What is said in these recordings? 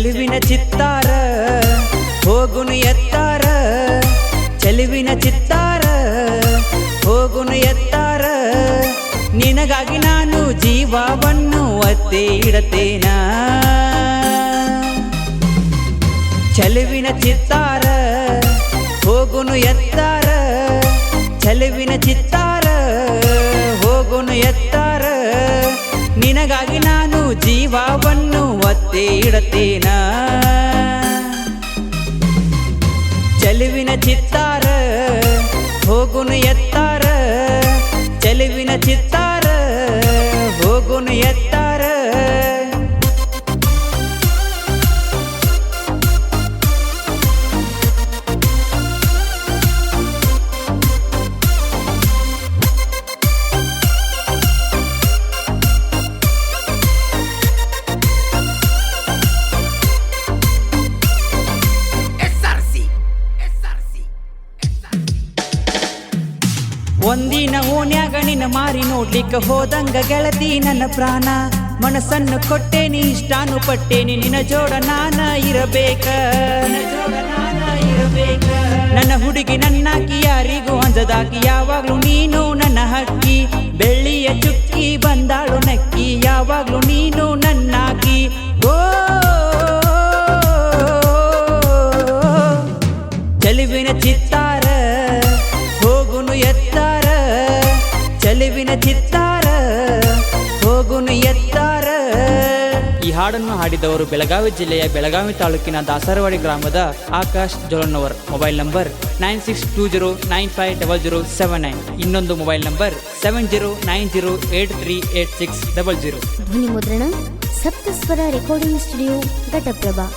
ಚೆಲುವಿನ ಚಿತ್ತಾರ, ಹೋಗುನು ಎತ್ತಾರ. ಚೆಲುವಿನ ಚಿತ್ತಾರ, ಹೋಗುನು ಎತ್ತಾರ. ನಿನಗಾಗಿ ನಾನು ಜೀವವನ್ನು ಒತ್ತೆ ಇಡತೇನ ಚೆಲುವಿನ ಚಿತ್ತಾರ, ಹೋಗುನು ಎತ್ತಾರ. ಚೆಲುವಿನ ಚಿತ್ತಾರ, ಹೋಗುನು ಎತ್ತಾರ. ನಿನಗಾಗಿ ನಾನು ಜೀವವನ್ನು ಒತ್ತೆ ಇಡತೇನ? ಚಲುವಿನ ಚಿತ್ತಾರ ಹೋಗುನು ಎತ್ತಾರ. ಒಂದಿನ ಓನ್ಯಾಗ ನಿನ್ನ ಮಾರಿ ನೋಡ್ಲಿಕ್ಕೆ ಹೋದಂಗ ಗೆಳತಿ ನನ್ನ ಪ್ರಾಣ. ಮನಸ್ಸನ್ನು ಕೊಟ್ಟೇನಿ, ಇಷ್ಟಾನು ಪಟ್ಟೇನಿ, ನಿನ್ನ ಜೋಡ ನಾನ ಇರಬೇಕ. ನಿನ್ನ ಹುಡುಗಿ ನನ್ನಾಕಿ ಯಾರಿಗೂ ಅಂಜದಾಕಿ, ಯಾವಾಗ್ಲೂ ನೀನು ನನ್ನ ಹಕ್ಕಿ. ಬೆಳ್ಳಿಯ ಚುಕ್ಕಿ, ಬಂದಾಳು ನಕ್ಕಿ, ಯಾವಾಗ್ಲೂ ನೀನು ನನ್ನಾಕಿ ಚೆಲುವಿನ ಚಿತ್ತಾರ ಹೋಗುನು ಎತ್ತಾರ. ಈ ಹಾಡನ್ನು ಹಾಡಿದವರು ಬೆಳಗಾವಿ ಜಿಲ್ಲೆಯ ಬೆಳಗಾವಿ ತಾಲೂಕಿನ ದಾಸರವಾಡಿ ಗ್ರಾಮದ Akash Jolanavar mobile number nine six two zero nine five double zero seven nine. ಇನ್ನೊಂದು mobile number seven zero nine zero eight three eight six double zero. ಧ್ವನಿ ಮುದ್ರಣ ಸಪ್ತಸ್ವರ ರೆಕಾರ್ಡಿಂಗ್ ಸ್ಟುಡಿಯೋ ಘಟಪ್ರಭಾ.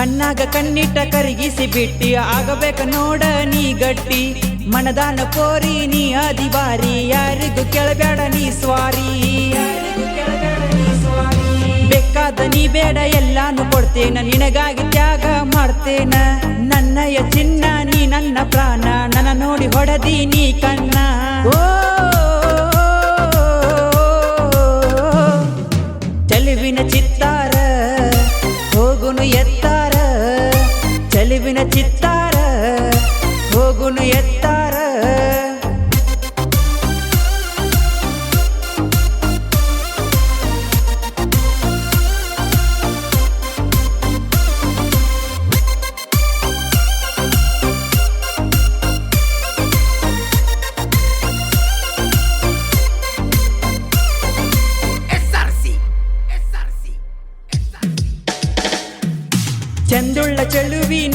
ಕಣ್ಣಾಗ ಕಣ್ಣಿಟ್ಟ ಕರಗಿಸಿ ಬಿಟ್ಟಿ. ಆಗಬೇಕ ನೋಡ ನೀ ಗಟ್ಟಿ. ಮನದಾನ ಕೋರಿ ನೀ ಅದಿವಾರಿ. ಯಾರಿಗೂ ಕೆಳಬೇಡ ನೀ ಸ್ವಾರಿ. ಬೇಕಾದ ನೀ ಬೇಡ ಎಲ್ಲಾನು ಕೊಡ್ತೇನ. ನಿನಗಾಗಿ ತ್ಯಾಗ ಮಾಡ್ತೇನ. ನನ್ನಯ ಚಿನ್ನ ನೀ ನನ್ನ ಪ್ರಾಣ. ನನ್ನ ನೋಡಿ ಹೊಡೆದಿ ನೀ ಕಣ್ಣ. ಚೆಲುವಿನ ಚಿತ್ತಾರ ಹೋಗುನು ಎತ್ತಾರ.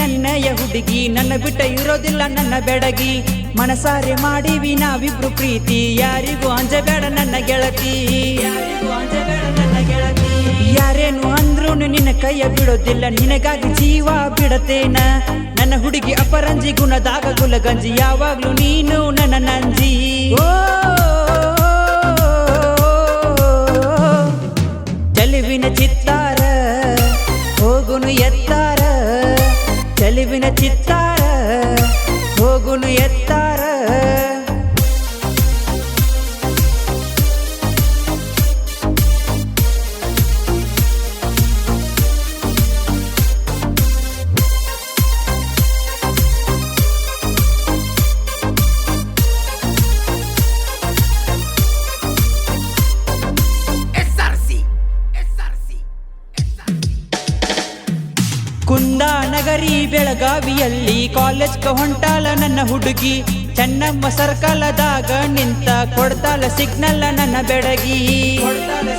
ನನ್ನಯ ಹುಡುಗಿ ನನ್ನ ಬಿಟ್ಟ ಇರೋದಿಲ್ಲ ನನ್ನ ಬೆಡಗಿ. ಮನಸಾರೆ ಮಾಡಿವಿ ನಾವಿಬ್ರು ಪ್ರೀತಿ, ಯಾರಿಗೂ ಅಂಜಬೇಡ ನನ್ನ ಗೆಳತಿ. ಯಾರಿಗೂ ಅಂಜಬೇಡ ನನ್ನ ಗೆಳತಿ ಯಾರೇನು ಅಂದ್ರು ನಿನ್ನ ಕೈಯ ಬಿಡೋದಿಲ್ಲ, ನಿನಗಾಗಿ ಜೀವ ಬಿಡತೇನ. ನನ್ನ ಹುಡುಗಿ ಅಪರಂಜಿ, ಗುಣದಾಗ ಗುಲಗಂಜಿ, ಯಾವಾಗ್ಲೂ ನೀನು ನನ್ನ ನಂಜಿ. ಓ ಚೆಲುವಿನ ಚಿತ್ತಾರ ಹೋಗುನು ಎತ್ತಾರ ಕುಂದಾನಗರಿ ಬೆಳಗಾವಿಯಲ್ಲಿ ಕಾಲೇಜ್ಗೆ ಹೊಂಟಾಲ ನನ್ನ ಹುಡುಗಿ ಚೆನ್ನಮ್ಮ ಸರ್ಕಲದಾಗ ನಿಂತ ಕೊಡ್ತಾಲ ಸಿಗ್ನಲ್ಲ ನನ್ನ ಬೆಡಗಿ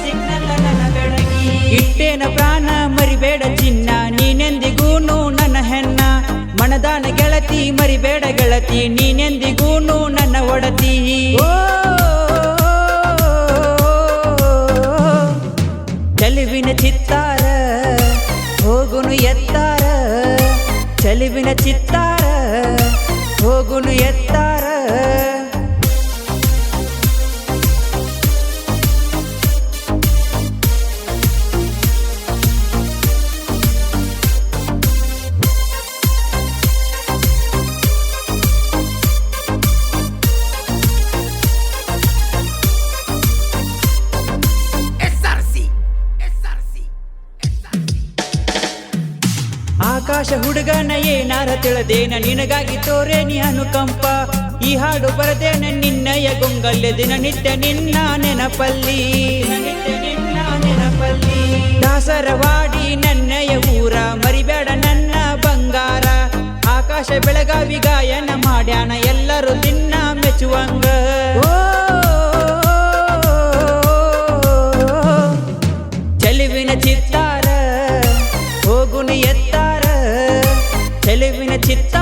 ಸಿಗ್ನಲ್ಲ ನನ್ನ ಬೆಡಗಿ ಇಟ್ಟೇನ ಪ್ರಾಣ ಮರಿಬೇಡ ಚಿನ್ನ ನೀನೆಂದಿಗೂನು ನನ್ನ ಹೆಣ್ಣ ಮನದಾನ ಗೆಳತಿ ಮರಿಬೇಡ ಗೆಳತಿ ನೀನೆಂದಿಗೂನು ನನ್ನ ಒಡತಿ ಚೆಲುವಿನ ಚಿತ್ತಾರ ಹೋಗುನು ಎತ್ತಾರ ಚಲಿವಿನ ಚಿತ್ತಾರ ಹೋಗುನು ಎತ್ತಾರ. ಹುಡುಗನ ಏನಾರ ತಿಳದೇನ? ನಿನಗಾಗಿ ತೋರೇನಿ ಅನುಕಂಪ ಈ ಹಾಡು ಬರದೇನ? ನಿನ್ನಯ ಗೊಂಗಲ್ಯ ದಿನನಿತ್ಯ ನಿನ್ನ ನೆನಪಲ್ಲಿ ನಿನ್ನ ನೆನಪಲ್ಲಿ. ದಾಸರವಾಡಿ ನನ್ನಯ ಊರ, ಮರಿಬೇಡ ನನ್ನ ಬಂಗಾರ. ಆಕಾಶ ಬೆಳಗಾವಿ ಗಾಯನ ಮಾಡ್ಯಾನ ಗೆಲುವಿನ ಚಿತ್ತ